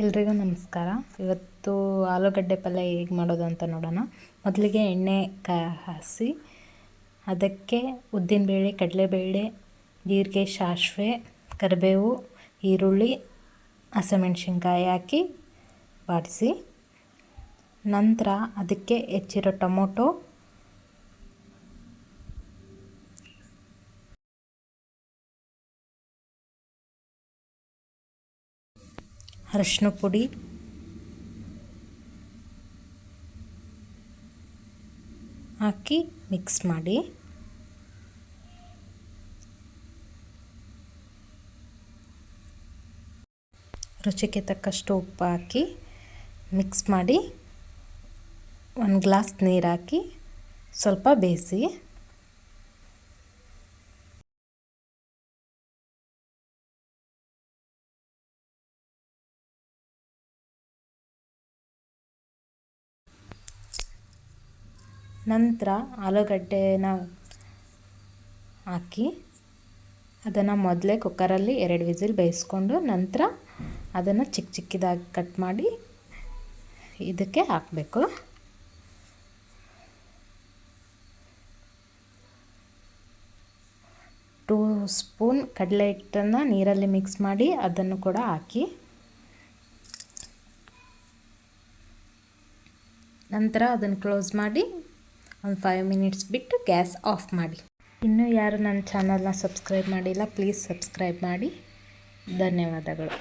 ಎಲ್ರಿಗೂ ನಮಸ್ಕಾರ. ಇವತ್ತು ಆಲೂಗಡ್ಡೆ ಪಲ್ಯ ಹೇಗೆ ಮಾಡೋದು ಅಂತ ನೋಡೋಣ. ಮೊದಲಿಗೆ ಎಣ್ಣೆ ಕ, ಹಾಸಿ, ಅದಕ್ಕೆ ಉದ್ದಿನಬೇಳೆ, ಕಡಲೆಬೇಳೆ, ಜೀರಿಗೆ, ಸಾಸಿವೆ, ಕರಿಬೇವು, ಈರುಳ್ಳಿ, ಹಸಿಮೆಣ್ಸಿನ್ಕಾಯಿ ಹಾಕಿ ಬಾಡಿಸಿ, ನಂತರ ಅದಕ್ಕೆ ಹೆಚ್ಚಿರೋ ಟೊಮೊಟೊ ಅರಶಿನ ಪುಡಿ ಹಾಕಿ ಮಿಕ್ಸ್ ಮಾಡಿ. ರುಚಿಗೆ ತಕ್ಕಷ್ಟು ಉಪ್ಪು ಹಾಕಿ ಮಿಕ್ಸ್ ಮಾಡಿ. ಒಂದು ಗ್ಲಾಸ್ ನೀರು ಹಾಕಿ ಸ್ವಲ್ಪ ಬೇಯಿಸಿ. ನಂತರ ಆಲೂಗಡ್ಡೆನ ಹಾಕಿ ಅದನ್ನು ಮೊದಲೇ ಕುಕ್ಕರಲ್ಲಿ ಎರಡು ವಿಸಿಲ್ ಬೇಯಿಸ್ಕೊಂಡು ನಂತರ ಅದನ್ನು ಚಿಕ್ಕ ಚಿಕ್ಕದಾಗಿ ಕಟ್ ಮಾಡಿ ಇದಕ್ಕೆ ಹಾಕಬೇಕು. ಟೂ ಸ್ಪೂನ್ ಕಡಲೆ ಹಿಟ್ಟನ್ನು ನೀರಲ್ಲಿ ಮಿಕ್ಸ್ ಮಾಡಿ ಅದನ್ನು ಕೂಡ ಹಾಕಿ. ನಂತರ ಅದನ್ನು ಕ್ಲೋಸ್ ಮಾಡಿ ಒಂದು ಫೈವ್ ಮಿನಿಟ್ಸ್ ಬಿಟ್ಟು ಗ್ಯಾಸ್ ಆಫ್ ಮಾಡಿ. ಇನ್ನೂ ಯಾರು ನನ್ನ ಚಾನಲ್ನ ಸಬ್ಸ್ಕ್ರೈಬ್ ಮಾಡಿಲ್ಲ ಪ್ಲೀಸ್ ಸಬ್ಸ್ಕ್ರೈಬ್ ಮಾಡಿ. ಧನ್ಯವಾದಗಳು.